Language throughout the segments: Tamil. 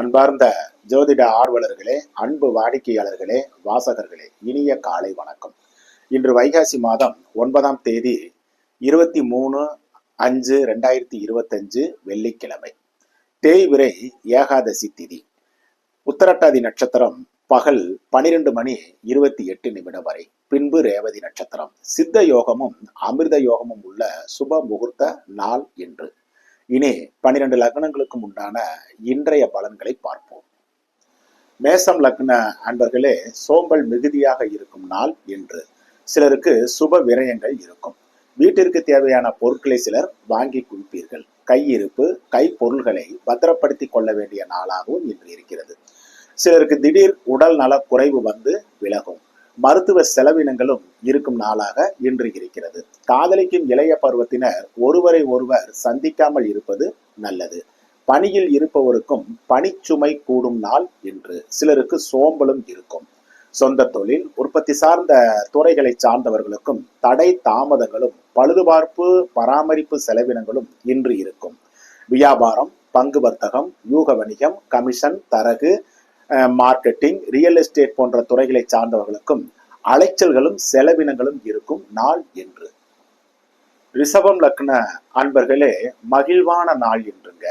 அன்பார்ந்த ஜோதிட ஆர்வலர்களே அன்பு வாடிக்கையாளர்களே வாசகர்களே இனிய காலை வணக்கம். இன்று வைகாசி மாதம் ஒன்பதாம் தேதி இருபத்தி மூணு அஞ்சு ரெண்டாயிரத்தி இருபத்தஞ்சு வெள்ளிக்கிழமை. தேய்விரை ஏகாதசி திதி. உத்தரட்டாதி நட்சத்திரம் பகல் பனிரெண்டு மணி இருபத்தி எட்டு நிமிடம் வரை. பின்பு ரேவதி நட்சத்திரம். சித்த யோகமும் அமிர்த யோகமும் உள்ள சுப முகூர்த்த நாள் என்று இனி பனிரெண்டு லக்னங்களுக்கும் உண்டான இன்றைய பலன்களை பார்ப்போம். மேசம் லக்ன அன்பர்களே சோம்பல் மிகுதியாக இருக்கும் நாள் என்று சிலருக்கு சுப விரயங்கள் இருக்கும். வீட்டிற்கு தேவையான பொருட்களை சிலர் வாங்கி குவிப்பீர்கள் கையிருப்பு கை பொருள்களை பத்திரப்படுத்தி கொள்ள வேண்டிய நாளாகவும் இன்று இருக்கிறது. சிலருக்கு திடீர் உடல் நல குறைவு வந்து விலகும். மருத்துவ செலவினங்களும் இருக்கும் நாளாக இன்று இருக்கிறது. காதலிக்கும் இளைய பருவத்தினர் ஒருவரை ஒருவர் சந்திக்காமல் இருப்பது நல்லது. பணியில் இருப்பவருக்கும் பணிச்சுமை கூடும் நாள் என்று சிலருக்கு சோம்பலும் இருக்கும். சொந்த தொழில் உற்பத்தி சார்ந்த துறைகளை சார்ந்தவர்களுக்கும் தடை தாமதங்களும் பழுதுபார்ப்பு பராமரிப்பு செலவினங்களும் இன்று இருக்கும். வியாபாரம் பங்கு வர்த்தகம் யூக வணிகம் கமிஷன் தரகு மார்க்கெட்டிங் ரியல் எஸ்டேட் போன்ற துறைகளை சார்ந்தவர்களுக்கும் அலைச்சல்களும் செலவினங்களும் இருக்கும் நாள் என்று. ரிஷபம் லக்ன அன்பர்களே மகிழ்வான நாள் என்றுங்க.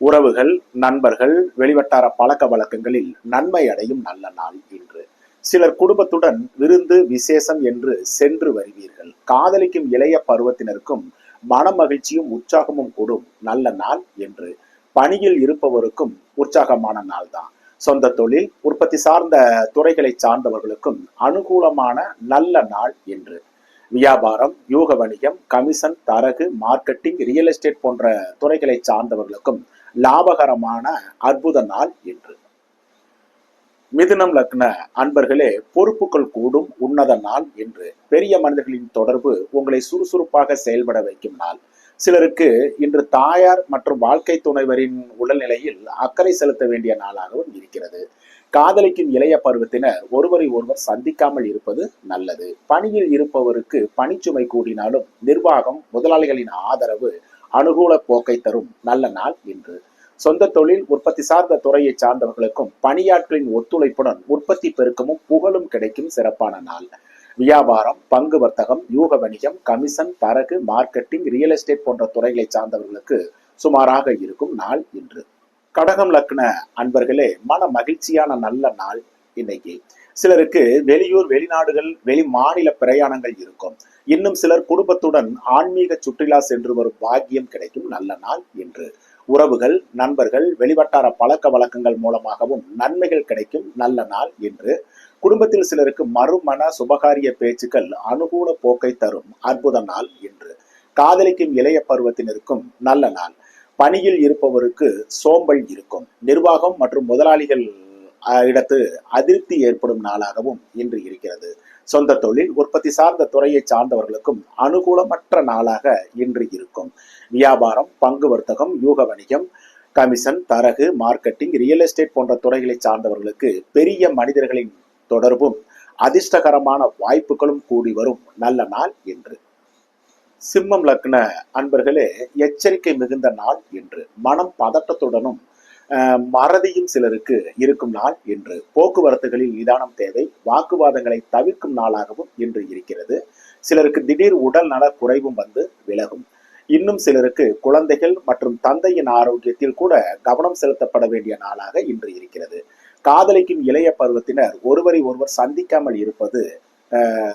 உறவுகள் நண்பர்கள் வெளிவட்டார பழக்க வழக்கங்களில் நன்மை அடையும் நல்ல நாள் இன்று சிலர் குடும்பத்துடன் விருந்து விசேஷம் என்று சென்று வருவீர்கள். காதலிக்கும் இளைய பருவத்தினருக்கும் மன மகிழ்ச்சியும் உற்சாகமும் கூடும் நல்ல நாள் என்று. பணியில் இருப்பவருக்கும் உற்சாகமான நாள் தான் சொந்த தொழில் உற்பத்தி சார்ந்த துறைகளை சார்ந்தவர்களுக்கும் அனுகூலமான நல்ல நாள் என்று. வியாபாரம் யூக வணிகம் கமிஷன் தரகு மார்க்கெட்டிங் ரியல் எஸ்டேட் போன்ற துறைகளை சார்ந்தவர்களுக்கும் லாபகரமான அற்புத நாள் என்று. மிதுனம் லக்ன அன்பர்களே பொறுப்புகள் கூடும் உன்னத நாள் என்று. பெரிய மனிதர்களின் தொடர்பு உங்களை சுறுசுறுப்பாக செயல்பட வைக்கும் நாள். சிலருக்கு இன்று தாயார் மற்றும் வாழ்க்கை துணைவரின் உடல்நிலையில் அக்கறை செலுத்த வேண்டிய நாளாகவும் இருக்கிறது. காதலிக்கும் இளைய பருவத்தினர் ஒருவரை ஒருவர் சந்திக்காமல் இருப்பது நல்லது. பணியில் இருப்பவருக்கு பணிச்சுமை கூடினாலும் நிர்வாகம் முதலாளிகளின் ஆதரவு அனுகூல போக்கை தரும் நல்ல நாள் இன்று. சொந்த தொழில் உற்பத்தி சார்ந்த துறையை சார்ந்தவர்களுக்கும் பணியாட்களின் ஒத்துழைப்புடன் உற்பத்தி பெருக்கமும் புகழும் கிடைக்கும் சிறப்பான நாள். வியாபாரம் பங்கு வர்த்தகம் யூக வணிகம் கமிஷன் தரகு மார்க்கெட்டிங் ரியல் எஸ்டேட் போன்ற துறைகளை சார்ந்தவர்களுக்கு சுமாராக இருக்கும் நாள் இன்று. கடகம் லக்ன அன்பர்களே மன மகிழ்ச்சியான நல்ல நாள் இன்னைக்கு. சிலருக்கு வெளியூர் வெளிநாடுகள் வெளி மாநில பிரயாணங்கள் இருக்கும். இன்னும் சிலர் குடும்பத்துடன் ஆன்மீக சுற்றுலா சென்று வரும் பாக்கியம் கிடைக்கும் நல்ல நாள் என்று உறவுகள் நண்பர்கள் வெளிவட்டார பழக்க வழக்கங்கள் மூலமாகவும் நன்மைகள் கிடைக்கும் நல்ல நாள் என்று குடும்பத்தில் சிலருக்கு மறுமண சுபகாரிய பேச்சுக்கள் அனுகூல போக்கை தரும் அற்புத நாள் இன்று காதலிக்கும் இளைய பருவத்தினருக்கும் நல்ல நாள். பணியில் இருப்பவருக்கு சோம்பல் இருக்கும். நிர்வாகம் மற்றும் முதலாளிகள் இடத்து அதிருப்தி ஏற்படும் நாளாகவும் இன்று இருக்கிறது. சொந்த தொழில் உற்பத்தி சார்ந்த துறையை சார்ந்தவர்களுக்கும் அனுகூலமற்ற நாளாக இன்று இருக்கும். வியாபாரம் பங்கு வர்த்தகம் யூக வணிகம் கமிஷன் தரகு மார்க்கெட்டிங் ரியல் எஸ்டேட் போன்ற துறைகளை சார்ந்தவர்களுக்கு பெரிய மனிதர்களின் தொடர்பும் அதிர்ஷ்டகரமான வாய்ப்புகளும் கூடி வரும் நல்ல நாள் என்று. சிம்மம் லக்ன அன்பர்களே எச்சரிக்கை மிகுந்த நாள் என்று மனம் பதட்டத்துடனும் மறதியும் சிலருக்கு இருக்கும் நாள் என்று போக்குவரத்துகளில் நிதானம் தேவை வாக்குவாதங்களை தவிர்க்கும் நாளாகவும் இன்று இருக்கிறது. சிலருக்கு திடீர் உடல் நல குறைவும் வந்து விலகும். இன்னும் சிலருக்கு குழந்தைகள் மற்றும் தந்தையின் ஆரோக்கியத்தில் கூட கவனம் செலுத்தப்பட வேண்டிய நாளாக இன்று இருக்கிறது. காதலிக்கும் இளைய பருவத்தினர் ஒருவரை ஒருவர் சந்திக்காமல் இருப்பது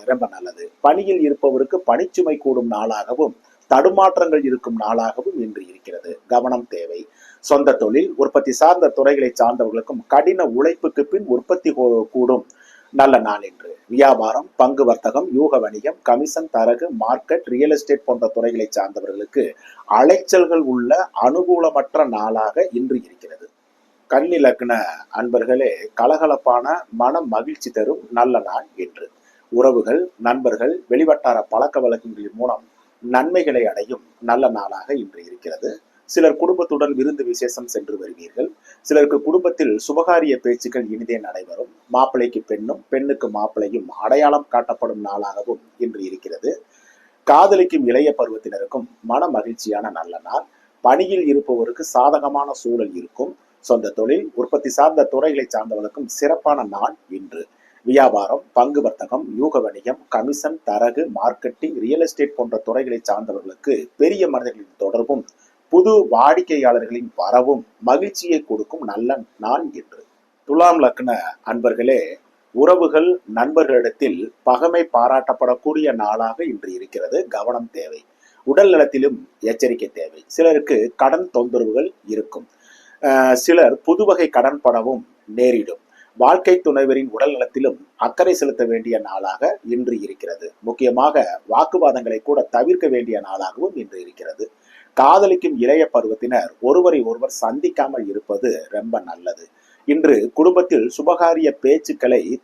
ரொம்ப நல்லது. பணியில் இருப்பவருக்கு பணிச்சுமை கூடும் நாளாகவும் தடுமாற்றங்கள் இருக்கும் நாளாகவும் இன்று இருக்கிறது. கவனம் தேவை. சொந்த தொழில் உற்பத்தி சார்ந்த துறைகளை சார்ந்தவர்களுக்கும் கடின உழைப்புக்கு பின் உற்பத்தி கூடும். நல்ல நாள் என்று வியாபாரம் பங்கு வர்த்தகம் யூக வணிகம் கமிஷன் தரகு மார்க்கெட் ரியல் எஸ்டேட் போன்ற துறைகளை சார்ந்தவர்களுக்கு அலைச்சல்கள் உள்ள அனுகூலமற்ற நாளாக இன்று இருக்கிறது. கன்னி லக்ன அன்பர்களே கலகலப்பான மன மகிழ்ச்சி தரும் நல்ல நாள் என்று உறவுகள் நண்பர்கள் வெளிவட்டார பழக்க வழக்கங்களின் மூலம் நன்மைகளை அடையும் நல்ல நாளாக இன்று இருக்கிறது. சிலர் குடும்பத்துடன் விருந்து விசேஷம் சென்று வருவீர்கள். சிலருக்கு குடும்பத்தில் சுபகாரிய பேச்சுக்கள் இனிதே நடைபெறும். மாப்பிள்ளைக்கு பெண்ணும் பெண்ணுக்கு மாப்பிள்ளையும் அடையாளம் காட்டப்படும் நாளாகவும் இன்று இருக்கிறது. காதலிக்கும் இளைய பருவத்தினருக்கும் மன மகிழ்ச்சியான நல்ல நாள். பணியில் இருப்பவருக்கு சாதகமான சூழல் இருக்கும். சொந்த தொழில் உற்பத்தி சார்ந்த துறைகளை சார்ந்தவர்களுக்கும் சிறப்பான நாள் இன்று. வியாபாரம் பங்கு வர்த்தகம் யூக வணிகம் கமிஷன் தரகு மார்க்கெட்டிங் ரியல் எஸ்டேட் போன்ற துறைகளை சார்ந்தவர்களுக்கு பெரிய மனிதர்களின் தொடர்பும் புது வாடிக்கையாளர்களின் வரவும் மகிழ்ச்சியை கொடுக்கும் நல்ல நாள் என்று துலாம் லக்ன அன்பர்களே உறவுகள் நண்பர்களிடத்தில் பகமை பாராட்டப்படக்கூடிய நாளாக இன்று இருக்கிறது. கவனம் தேவை. உடல் நலத்திலும் எச்சரிக்கை தேவை. சிலருக்கு கடன் தொந்தரவுகள் இருக்கும். சிலர் புதுவகை கடன் படவும் நேரிடும். வாழ்க்கை துணைவரின் உடல் நலத்திலும் அக்கறை செலுத்த வேண்டிய நாளாக இன்று இருக்கிறது. முக்கியமாக வாக்குவாதங்களை கூட தவிர்க்க வேண்டிய நாளாகவும் இன்று இருக்கிறது. காதலிக்கும் இளைய பருவத்தினர் ஒருவரை ஒருவர் சந்திக்காமல் இருப்பது ரொம்ப நல்லது. இன்று குடும்பத்தில் சுபகாரிய பேச்சுக்களை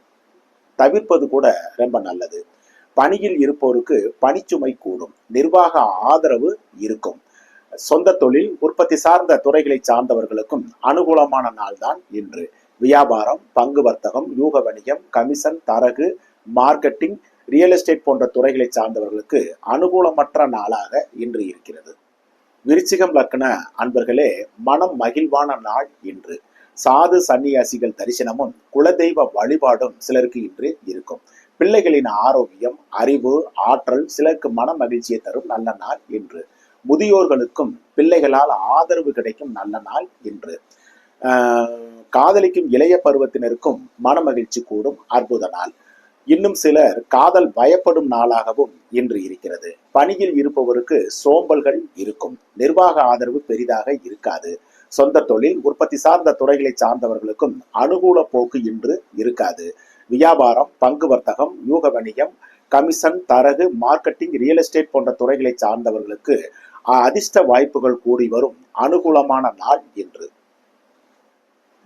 தவிர்ப்பது கூட ரொம்ப நல்லது. பணியில் இருப்போருக்கு பணிச்சுமை கூடும். நிர்வாக ஆதரவு இருக்கும். சொந்த தொழில் உற்பத்தி சார்ந்த துறைகளை சார்ந்தவர்களுக்கும் அனுகூலமான நாள்தான் இன்று. வியாபாரம் பங்கு வர்த்தகம் யூக வணிகம் கமிஷன் தரகு மார்க்கெட்டிங் ரியல் எஸ்டேட் போன்ற துறைகளை சார்ந்தவர்களுக்கு அனுகூலமற்ற நாளாக இன்று இருக்கிறது. விருச்சிகம் லக்ன அன்பர்களே மனம் மகிழ்வான நாள் இன்று. சாது சன்னியாசிகள் தரிசனமும் குலதெய்வ வழிபாடும் சிலருக்கு இன்று இருக்கும். பிள்ளைகளின் ஆரோக்கியம் அறிவு ஆற்றல் சிலருக்கு மன மகிழ்ச்சியை தரும் நல்ல நாள் இன்று. முதியோர்களுக்கும் பிள்ளைகளால் ஆதரவு கிடைக்கும் நல்ல நாள் இன்று காதலிக்கும் இளைய பருவத்தினருக்கும் மன மகிழ்ச்சி கூடும் அற்புத நாள். இன்னும் சிலர் காதல் பயப்படும் நாளாகவும் இன்று இருக்கிறது. பணியில் இருப்பவருக்கு சோம்பல்கள் இருக்கும். நிர்வாக ஆதரவு பெரிதாக இருக்காது. சொந்த தொழில் உற்பத்தி சார்ந்த துறைகளை சார்ந்தவர்களுக்கும் அனுகூல போக்கு இன்று இருக்காது. வியாபாரம் பங்கு வர்த்தகம் யூக வணிகம் கமிஷன் தரகு மார்க்கெட்டிங் ரியல் எஸ்டேட் போன்ற துறைகளை சார்ந்தவர்களுக்கு அதிர்ஷ்ட வாய்ப்புகள் கூடி வரும். அனுகூலமான நாள் இன்று.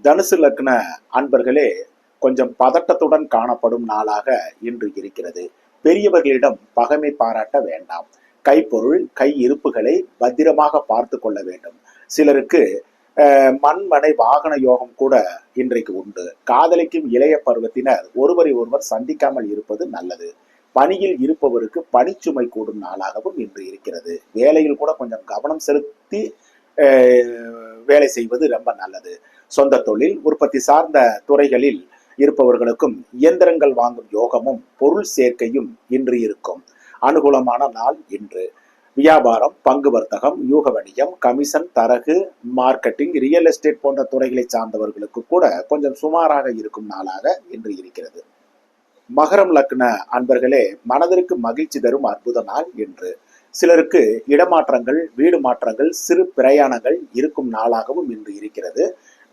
தனுசு லக்ன அன்பர்களே கொஞ்சம் பதட்டத்துடன் காணப்படும் நாளாக இன்று இருக்கிறது. பெரியவர்களிடம் பகைமை பாராட்ட வேண்டாம். கைப்பொருள் கை இருப்புகளை பத்திரமாக பார்த்து கொள்ள வேண்டும். சிலருக்கு அஹ், மண்மனை வாகன யோகம் கூட இன்றைக்கு உண்டு. காதலிக்கும் இளைய பருவத்தினர் ஒருவரை ஒருவர் சந்திக்காமல் இருப்பது நல்லது. பணியில் இருப்பவருக்கு பணிச்சுமை கூடும் நாளாகவும் இன்று இருக்கிறது. வேலையில் கூட கொஞ்சம் கவனம் செலுத்தி வேலை செய்வது ரொம்ப நல்லது. சொந்த தொழில் உற்பத்தி சார்ந்த துறைகளில் இருப்பவர்களுக்கும் இயந்திரங்கள் வாங்கும் யோகமும் பொருள் சேர்க்கையும் இன்று இருக்கும். அனுகூலமான நாள் இன்று. வியாபாரம் பங்கு வர்த்தகம் யூக வணிகம் கமிஷன் தரகு மார்க்கெட்டிங் ரியல் எஸ்டேட் போன்ற துறைகளை சார்ந்தவர்களுக்கு கூட கொஞ்சம் சுமாராக இருக்கும் நாளாக இன்று இருக்கிறது. மகரம் லக்ன அன்பர்களே மனதிற்கு மகிழ்ச்சி தரும் அற்புத நாள் என்று. சிலருக்கு இடமாற்றங்கள் வீடு மாற்றங்கள் சிறு பிரயாணங்கள் இருக்கும் நாளாகவும் இன்று இருக்கிறது.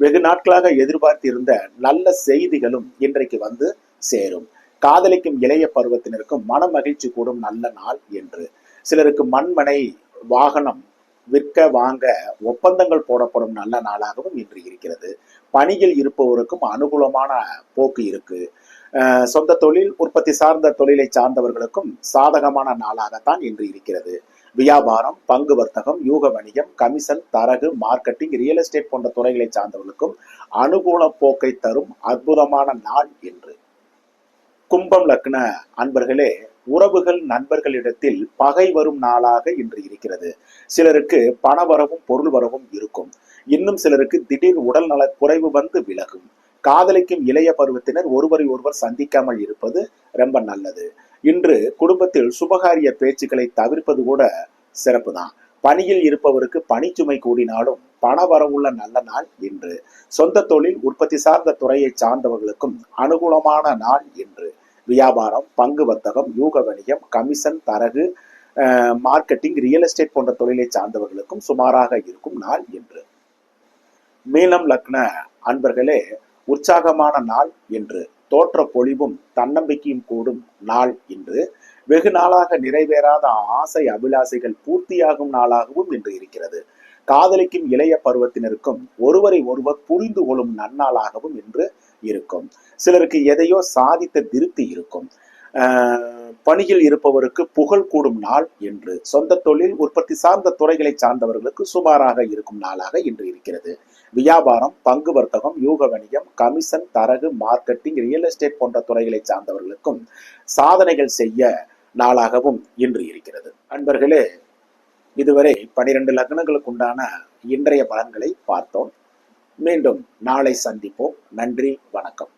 வெகு நாட்களாக எதிர்பார்த்திருந்த நல்ல செய்திகளும் இன்றைக்கு வந்து சேரும். காதலிக்கும் இளைய பருவத்தினருக்கும் மன மகிழ்ச்சி கூடும் நல்ல நாள் என்று. சிலருக்கு மண்மனை வாகனம் விற்க வாங்க ஒப்பந்தங்கள் போடப்படும் நல்ல நாளாகவும் இன்று இருக்கிறது. பணியில் இருப்பவருக்கும் அனுகூலமான போக்கு இருக்கு. சொந்த தொழில் உற்பத்தி சார்ந்த தொழிலை சார்ந்தவர்களுக்கும் சாதகமான நாளாகத்தான் இன்று இருக்கிறது. வியாபாரம் பங்கு வர்த்தகம் யூக வணிகம் கமிஷன் தரகு மார்க்கெட்டிங் ரியல் எஸ்டேட் போன்ற துறைகளை சார்ந்தவர்களுக்கும் அனுகூல போக்கை தரும் அற்புதமான நாள் என்று கும்பம் லக்ன அன்பர்களே உறவுகள் நண்பர்களிடத்தில் பகை வரும் நாளாக இன்று இருக்கிறது. சிலருக்கு பண வரவும் பொருள் வரவும் இருக்கும். இன்னும் சிலருக்கு திடீர் உடல் நல குறைவு வந்து விலகும். காதலிக்கும் இளைய பருவத்தினர் ஒருவரை ஒருவர் சந்திக்காமல் இருப்பது ரொம்ப நல்லது. இன்று குடும்பத்தில் சுபகாரிய பேச்சுக்களை தவிர்ப்பது கூட சிறப்பு தான் பணியில் இருப்பவருக்கு பணிச்சுமை கூடினாலும் பண வரவுள்ள நல்ல நாள் இன்று. சொந்த தொழில் உற்பத்தி சார்ந்த துறையை சார்ந்தவர்களுக்கும் அனுகூலமான நாள் இன்று. வியாபாரம் பங்கு வர்த்தகம் யூக வணிகம் கமிஷன் தரகு மார்க்கெட்டிங் ரியல் எஸ்டேட் போன்ற தொழிலை சார்ந்தவர்களுக்கும் சுமாராக இருக்கும் நாள் இன்று. மீனம் லக்ன அன்பர்களே உற்சாகமான நாள் என்று தோற்ற பொழிவும் தன்னம்பிக்கையும் கூடும் நாள் இன்று. வெகு நாளாக நிறைவேறாத ஆசை அபிலாசைகள் பூர்த்தியாகும் நாளாகவும் இன்று இருக்கிறது. காதலிக்கும் இளைய பருவத்தினருக்கும் ஒருவரை ஒருவர் புரிந்து கொள்ளும் நன்னாளாகவும் இன்று இருக்கும். சிலருக்கு எதையோ சாதித்த திருப்தி இருக்கும். பணியில் இருப்பவருக்கு புகழ் கூடும் நாள் என்று சொந்த தொழில் உற்பத்தி சார்ந்த துறைகளை சார்ந்தவர்களுக்கு சுமாராக இருக்கும் நாளாக இன்று இருக்கிறது. வியாபாரம் பங்கு வர்த்தகம் யூக வணிகம் கமிஷன் தரகு மார்க்கெட்டிங் ரியல் எஸ்டேட் போன்ற துறைகளை சார்ந்தவர்களுக்கும் சாதனைகள் செய்ய நாளாகவும் இன்று இருக்கிறது. அன்பர்களே இதுவரை பனிரெண்டு லக்னங்களுக்கு உண்டான இன்றைய பலன்களை பார்த்தோம். மீண்டும் நாளை சந்திப்போம். நன்றி வணக்கம்.